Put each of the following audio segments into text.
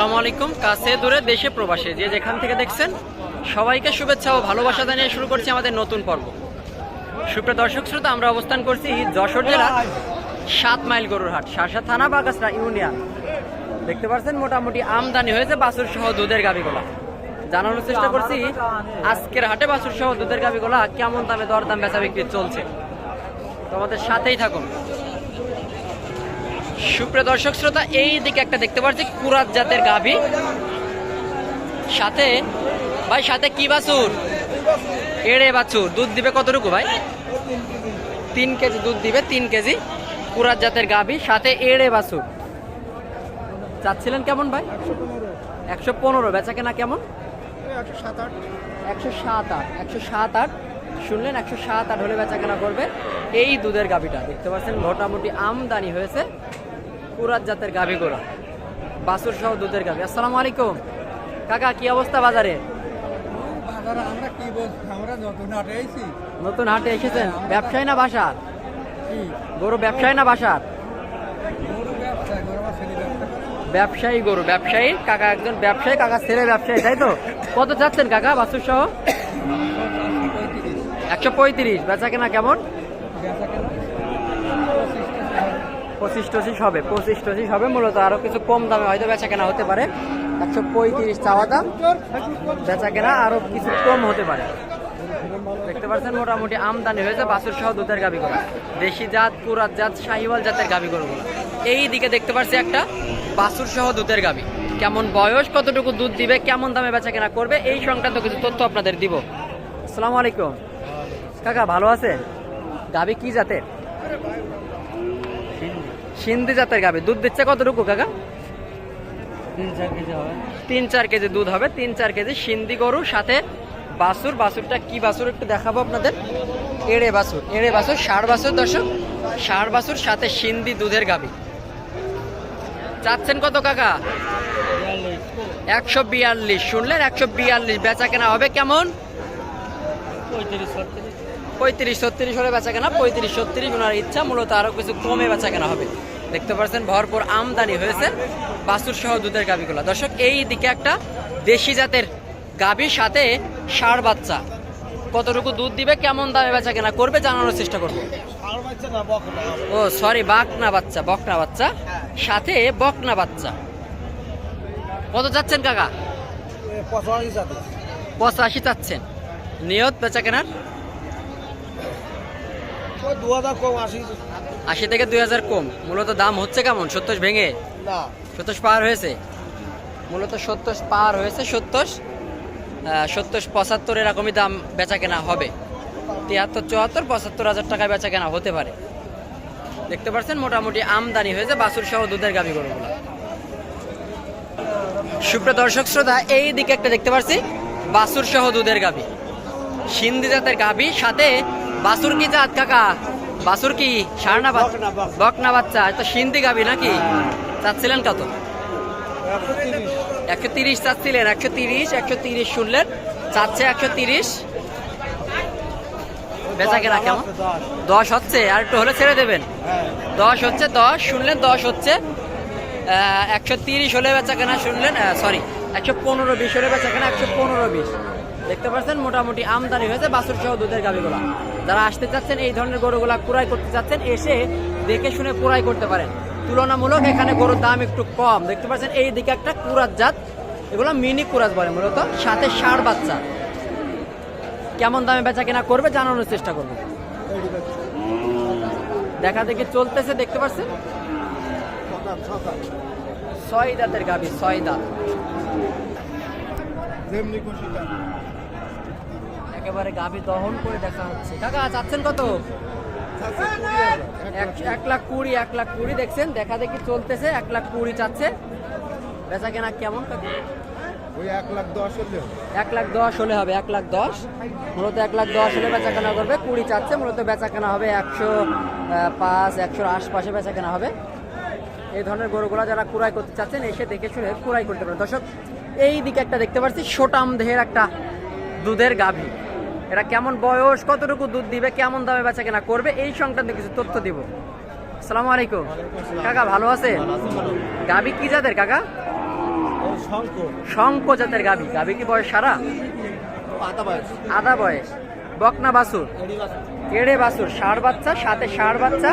আসসালামু আলাইকুম। কাছে দূরে দেশে প্রবাসে। যে যেখান থেকে দেখছেন, সবাইকে শুভেচ্ছা ও ভালোবাসা জানিয়ে শুরু করছি আমাদের নতুন পর্ব। সুপ্রিয় দর্শক শ্রোতা, আমরা অবস্থান করছি যশোর জেলার সাত মাইল গরুর হাট শাসা থানা, বাগাসরা ইউনিয়ন। দেখতে পাচ্ছেন মোটামুটি আমদানি হয়েছে বাছুর সহ দুধের গাবিগুলা জানানোর চেষ্টা করছি, আজকের হাটে বাছুর সহ দুধের গাবিগুলা কেমন দামে দরদাম বেচা বিক্রি চলছে? তোমাদের সাথেই থাকুন। সুপ্রিয় দর্শক, শ্রোতা, এই দিকে একটা দেখতে পাচ্ছি, কুরাত জাতের গাভী। সাথে, ভাই, সাথে কি বাছুর? এড়ে বাছুর। দুধ দিবে কতটুকু, ভাই? তিন কেজি দুধ দিবে, তিন কেজি কুরাত জাতের গাভী, সাথে এড়ে বাছুর। চাচ্ছিলেন কেমন, ভাই? একশো পনেরো, বেচা কেনা কেমন? একশো সাত আট। একশো সাত আট। শুনলেন, একশো সাত আট হলে বেচা কেনা করবে এই দুধের গাভীটা। দেখতে পাচ্ছেন, মোটামুটি আমদানি হয়েছে। কুরাত জাতের গাভী গোড়া বাসুর সহ দুধের গাভী। আসসালামু আলাইকুম। কাকা, কি অবস্থা বাজারে? আমরা কি আমরা নতুন হাটে এসেছি নতুন হাটে এসেছেন? ব্যবসায়ী না বাসার? গরু ব্যবসায়ী না বাসার। ব্যবসায়ী গরু, ব্যবসায়ী। কাকা একজন ব্যবসায়ী, কাকা ছেলে ব্যবসায়ী, তাই তো? কত চাচ্ছেন কাকা বাসুর সহ? একশো পঁয়ত্রিশ। বেচা কেনা কেমন? পঁচিশ টচিশ হবে, পঁচিশ টচিশ হবে, মূলত আরও কিছু কম দামে হয়তো বেচা কেনা হতে পারে। একশো পঁয়ত্রিশ চাওয়া দাম, বেচা কেনা আরও কিছু কম হতে পারে। দেখতে পাচ্ছেন, মোটামুটি আমদানি হয়েছে বাছুর সহ দুধের গাবি করা দেশি জাত কুরাত জাত, শাহিওয়াল জাতের গাভি গরুগুলো এই দিকে দেখতে পাচ্ছি একটা বাছুর সহ দুধের গাবি কেমন বয়স, কতটুকু দুধ দিবে, কেমন দামে বেচা কেনা করবে, এই সংক্রান্ত কিছু তথ্য আপনাদের দিব। আসসালামু আলাইকুম। কাকা, ভালো আছে গাভি কি জাতের? সিন্ধি জাতের গাভি। দুধ দিচ্ছে কতটুকু কাকা? তিন চার কেজি দুধ হবে তিন চার কেজি সিন্ধি গরু সাথে বাছুর। বাছুরটা কি বাছুর একটু দেখাবো আপনাদের? এড়ে বাছুর এড়ে বাছুর ষাড় বাছুর দর্শক। ষাড় বাছুর সাথে সিন্ধি দুধের গাবি চাচ্ছেন কত কাকা? একশো বিয়াল্লিশ। শুনলেন একশো বিয়াল্লিশ। বেচা কেনা হবে কেমন? পঁয়ত্রিশ পঁয়ত্রিশ ছত্রিশ হলে বেচা কেনা পঁয়ত্রিশ ছত্রিশ ওনার ইচ্ছা মূলত আরও কিছু কমে বেচা কেনা হবে। দেখতে পাচ্ছেন ভরপুর আমদানি হয়েছে বাছুর সহ দুধের গাভিগুলো। দর্শক এই দিকে একটা দেশি জাতের গাভীর সাথে ষাড় বাচ্চা। কতটুকু দুধ দিবে কেমন দামে বেচা কেনা করবে জানানোর চেষ্টা করব। ও সরি বাকনা বাচ্চা বকনা বাচ্চা। সাথে বকনা বাচ্চা। কত চাচ্ছেন কাকা? পঁচাশি চাচ্ছেন। নিয়ত বেচা কেনার দু হাজার কম আসি আশি থেকে দুই হাজার কম। মূলত দাম হচ্ছে কেমন? সত্তর ভেঙে? না। সত্তর পার হয়েছে? মূলত সত্তর পার হয়েছে সত্তর সত্তর পঁচাত্তর এরকমই দাম বেচা কেনা হবে। তিয়াত্তর চুয়াত্তর পঁচাত্তর হাজার টাকায় বেচা কেনা হতে পারে। দেখতে পাচ্ছেন মোটামুটি আমদানি হয়েছে বাছুর সহ দুধের গাভী গরুগুলো সুপ্রিয় দর্শক শ্রোতা এই দিকে একটা দেখতে পাচ্ছি বাছুর সহ দুধের গাভী। সিন্ধি জাতের গাভী সাথে বাছুর কি জাত কাকা? বাছুর কি? সারনা বকনা, বাচ্চা তো সিন্ধি গাভী নাকি? চাচ্ছিলেন কত? একশো তিরিশ। চাচ্ছিলেন একশো তিরিশ একশো তিরিশ শুনলেন চাচ্ছে একশো তিরিশ। বেচা কেনা কেমন? দশ। দশ হচ্ছে আর একটু হলে ছেড়ে দেবেন। হ্যাঁ। দশ হচ্ছে দশ শুনলেন দশ হচ্ছে। একশো তিরিশ হলে বেচা কেনা শুনলেন সরি একশো পনেরো বিশ হলে বেচা কেনা একশো পনেরো বিশ। দেখতে পাচ্ছেন, মোটামুটি আমদানি হয়েছে বাছুর সহ দুধের গাভিগুলা। যারা আসতে চাচ্ছেন, এই ধরনের গরুগুলা কুড়াই করতে চাচ্ছেন, এসে দেখে শুনে কুড়াই করতে পারেন। তুলনামূলক এখানে গরুর দাম একটু কম। দেখতে পাচ্ছেন, এই দিকে একটা কুরাজ জাত, এগুলো মিনি কুরাত বলে মূলত, সাথে ষাড় বাচ্চা। কেমন দামে বেচা কেনা করবে জানানোর চেষ্টা করব। দেখা দেখি চলতেছে, দেখতে পাচ্ছেন? ছয় দাঁতের গাভি, ছয় দাঁত। যেমনি খুশি। একেবারে গাভি দহন করে দেখা হচ্ছে। কাকা চাচ্ছেন কত? এক লাখ কুড়ি এক লাখ কুড়ি দেখছেন? দেখা দেখি চলতেছে এক লাখ কুড়ি চাচ্ছে। বেচা কেনা কেমন? ওই এক লাখ দশ হলেও এক লাখ দশ হলে হবে এক লাখ দশ। মূলত এক লাখ দশ হলে বেচা কেনা করবে কুড়ি চাচ্ছে মূলত বেচা কেনা হবে একশো পাঁচ একশোর আশপাশে বেচা কেনা হবে। এই ধরনের গরুগুলা যারা কুড়াই করতে চাচ্ছেন এসে দেখে শুনে কুড়াই করতে পারেন। দর্শক এই দিকে একটা দেখতে পাচ্ছি সোটাম দেহের একটা দুধের গাভী। এটা কেমন বয়স কতটুকু দুধ দিবে কেমন দামে বেচা কেনা করবে এই সংক্রান্ত কিছু তথ্য দিব। আসসালামু আলাইকুম। কাকা ভালো আছে গাবি কি জাতের কাকা? শঙ্ক জাতের গাবি। গাভী কি বয়স সারা? আদা বয়স। বকনা বাসুর এডি বাসুর ষাড় বাচ্চা সাথে ষাড় বাচ্চা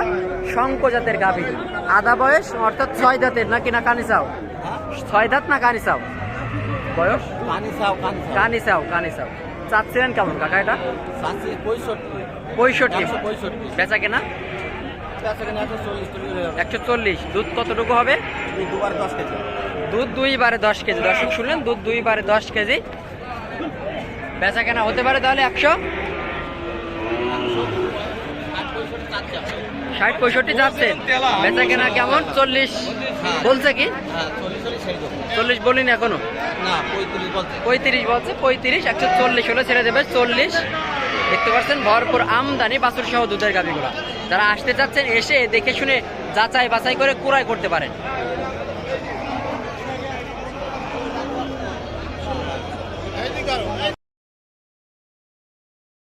শঙ্ক জাতের গাভী আদা বয়স অর্থাৎ ছয় দাঁতের নাকি না কানি চাও? ছয় দাঁত না কানি চাও? বয়স? পানি চাও পানি চাও। কানিসাও কানিসাও চাচ্ছিলেন কেমন কাকা এটা? পঁয়ষট্টি। পঁয়ষট্টি। পঁয়ষট্টি। বেচা কেনা? একশো চল্লিশ দুধ কতটুকু হবে? দুবার দশ কেজি দুধ দুই বারে দশ কেজি। দর্শক শুনলেন দুধ দুই বারে দশ কেজি। বেচা কেনা হতে পারে তাহলে একশো? ষাট পঁয়ষট্টি যাচ্ছেন। বেচা কেনা কেমন? চল্লিশ। বলছে কি? হ্যাঁ চল্লিশ বলিনি এখনও? পঁয়ত্রিশ বলছে। পঁয়ত্রিশ একশো চল্লিশ হলে ছেড়ে দেবে চল্লিশ। দেখতে পাচ্ছেন ভরপুর আমদানি বাছুর সহ দুধের গাভিগুলো। যারা আসতে চাচ্ছেন এসে দেখে শুনে যাচাই বাছাই করে কুড়াই করতে পারেন।